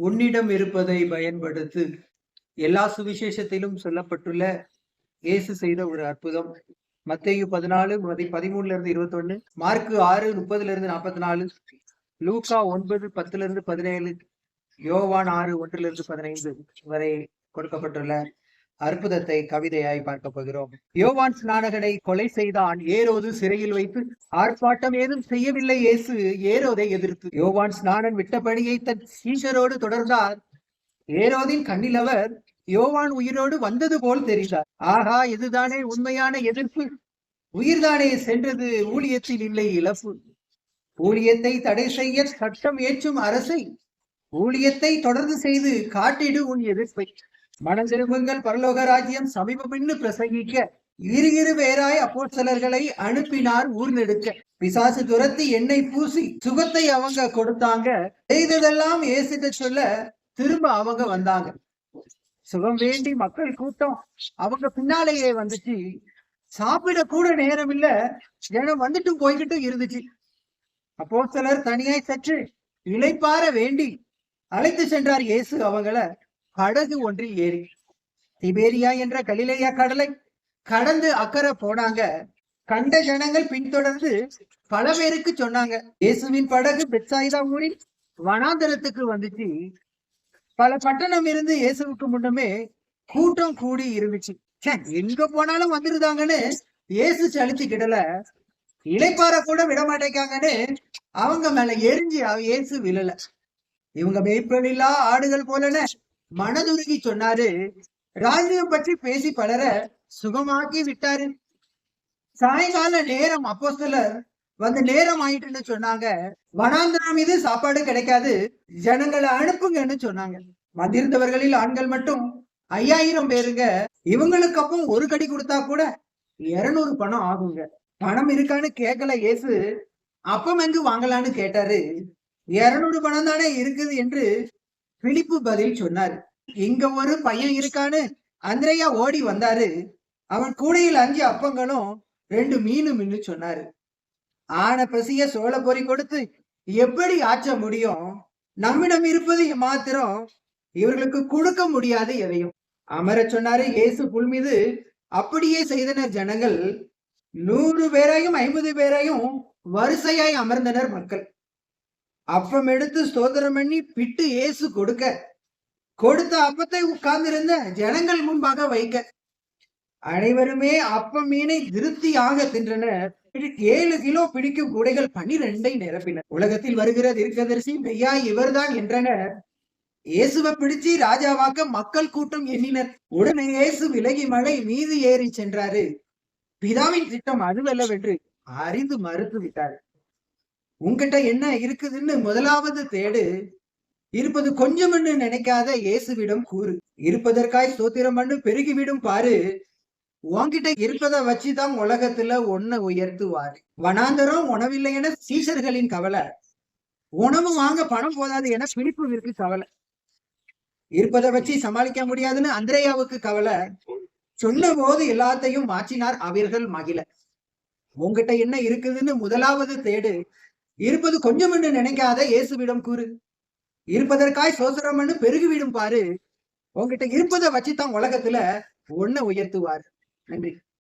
உன்னிடம் இருப்பதை பயன்படுத்து. எல்லா சுவிசேஷத்திலும் சொல்லப்பட்டுள்ள இயேசு செய்த ஒரு அற்புதம். மத்தேயு பதினாலு பதிமூணுல இருந்து இருபத்தி ஒன்னு மார்க்கு ஆறு முப்பதுல இருந்து நாற்பத்தி நாலு லூக்கா ஒன்பது பத்துல இருந்து பதினேழு யோவான் ஆறு ஒன்றுல இருந்து பதினைந்து வரை கொடுக்கப்பட்டுள்ள அற்புதத்தை கவிதையாய் பார்க்க போகிறோம். யோவான் ஸ்நானகனை கொலை செய்தான் ஏரோது சிறையில் வைத்து ஆர்ப்பாட்டம் ஏதும் செய்யவில்லை இயேசு ஏரோதை எதிர்த்து. யோவான் ஸ்நானன் விட்ட பணியை தன் சீஷரோடு தொடர்ந்தார். ஏரோதின் கண்ணிலவர் யோவான் உயிரோடு வந்தது போல் தெரிந்தார். ஆகா இதுதானே உண்மையான எதிர்ப்பு? உயிர்தானே சென்றது ஊழியத்தில் இல்லை இழப்பு. ஊழியத்தை தடை செய்ய சட்டம் ஏற்றும் அரசை ஊழியத்தை தொடர்ந்து செய்து காட்டிடு உன் எதிர்ப்பை. மனம் திரும்புங்கள் பரலோக ராஜ்யம் சமீபமின்னு பிரசங்கிக்க. இரு இரு பேராய் அப்போ சிலர்களை அனுப்பினார் ஊர் நெடுக்க பிசாசு துரத்தி எண்ணெய் பூசி சுகத்தை அவங்க கொடுத்தாங்க. செய்ததெல்லாம் ஏசிட்ட சொல்ல திரும்ப அவங்க வந்தாங்க. சுகம் வேண்டி மக்கள் கூட்டம் அவங்க பின்னாலேயே வந்துச்சு. சாப்பிட கூட நேரம் இல்ல ஜனம் வந்துட்டும் போய்கிட்டும் இருந்துச்சு. அப்போ சிலர் தனியாய் சற்று இழைப்பார வேண்டி அழைத்து சென்றார் இயேசு அவங்கள. படகு ஒன்றில் ஏறி திபேரியா என்ற கலிலேயா கடலை கடந்து அக்கறை போனாங்க. கண்ட ஜனங்கள் பின்தொடர்ந்து பல பேருக்கு சொன்னாங்க இயேசுவின் படகு பெட்சாயிதா ஊரில் வனாந்தரத்துக்கு வந்துச்சு. பல பட்டணம் இருந்து இயேசுவுக்கு முன்னமே கூட்டம் கூடி இருந்துச்சு. ச்சே, எங்க போனாலும் வந்துருதாங்கன்னு இயேசு சலிச்சுக்கிடல இளைப்பாற கூட விட மாட்டேங்காங்கன்னு அவங்க மேல எரிஞ்சு இயேசு விழல. இவங்க மேய்ப்பனில்லா ஆடுகள் போலன்னு மனதுருகி சொன்னாரு ராஜ்யம் பற்றி பேசி பலர சுகமாக்கி விட்டாரு. சாயங்கால நேரம் அப்போ சிலர் வந்து நேரம் ஆயிட்டுன்னு சொன்னாங்க. வனாந்தரம் மீது சாப்பாடு கிடைக்காது ஜனங்களை அனுப்புங்கன்னு சொன்னாங்க. வந்திருந்தவர்களில் ஆண்கள் மட்டும் ஐயாயிரம் பேருங்க. இவங்களுக்கு அப்போ ஒரு கடி கொடுத்தா கூட இருநூறு பணம் ஆகுங்க. பணம் இருக்கான்னு கேட்கல இயேசு. அப்பம் எங்கு வாங்கலான்னு கேட்டாரு. இருநூறு பணம் தானே இருக்குது என்று பிலிப்பு பதில் சொன்னார். இங்க ஒரு பையன் இருக்கான்னு அந்திரையா ஓடி வந்தாரு. அவன் கூடையில் அஞ்சு அப்பங்களும் ரெண்டு மீனும் சொன்னாரு. ஆன பசிய சோழ பொறி கொடுத்து எப்படி ஆற்ற முடியும்? நம்மிடம் இருப்பது மாத்திரம் இவர்களுக்கு கொடுக்க முடியாது எதையும். அமரச் சொன்னாரு. இயேசு புல் மீது அப்படியே செய்தனர் ஜனங்கள். நூறு பேரையும் ஐம்பது பேரையும் வரிசையாய் அமர்ந்தனர் மக்கள். அப்பம் எடுத்து ஸ்தோத்திரம் பண்ணி பிட்டு இயேசு கொடுக்க. கொடுத்த அப்பத்தை உட்கார்ந்திருந்த ஜனங்கள் முன்பாக வைக்க. அனைவருமே அப்பம் மீனை திருப்தியாக தின்றனர். ஏழு கிலோ பிடிக்கும் கூடைகள் பனிரெண்டை நிரப்பினர். உலகத்தில் வருகிற தீர்க்கதரிசி மெய்யா இவர்தான் என்றனர். இயேசுவை பிடிச்சு ராஜாவாக்க மக்கள் கூட்டம் எண்ணினர். உடனே இயேசு விலகி மழை மீது ஏறி சென்றாரு. பிதாவின் திட்டம் அதுவல்லவென்று அறிந்து மறுத்து விட்டார் உன்கிட்ட என்ன இருக்குதுன்னு முதலாவது தேடு. இருப்பது கொஞ்சம்னு நினைக்காத இயேசுவிடம் கூறு. இருப்பதற்காய் சோத்திரம் பண்ணு பெருகிவிடும் பாரு. உன்கிட்ட இருப்பதை வச்சுதான் உலகத்துல ஒன்ன உயர்த்துவார். வனாந்தரம் உணவில்லை என சீசர்களின் கவலை. உணவு வாங்க பணம் போதாது என பிடிப்புவிற்கு கவலை. இருப்பதை வச்சு சமாளிக்க முடியாதுன்னு அந்திரேயாவுக்கு கவலை. சொன்ன போது எல்லாத்தையும் மாற்றினார் அவர்கள் மகிழ. உன்கிட்ட என்ன இருக்குதுன்னு முதலாவது தேடு. இருப்பது கொஞ்சம் என்று நினைக்காத இயேசுவிடம் கூறு. இருப்பதற்காய் சோசரம்னு பெருகிவிடும் பாரு. உன்கிட்ட இருப்பதை வச்சுதான் உலகத்துல ஒன்ன உயர்த்துவார். நன்றி.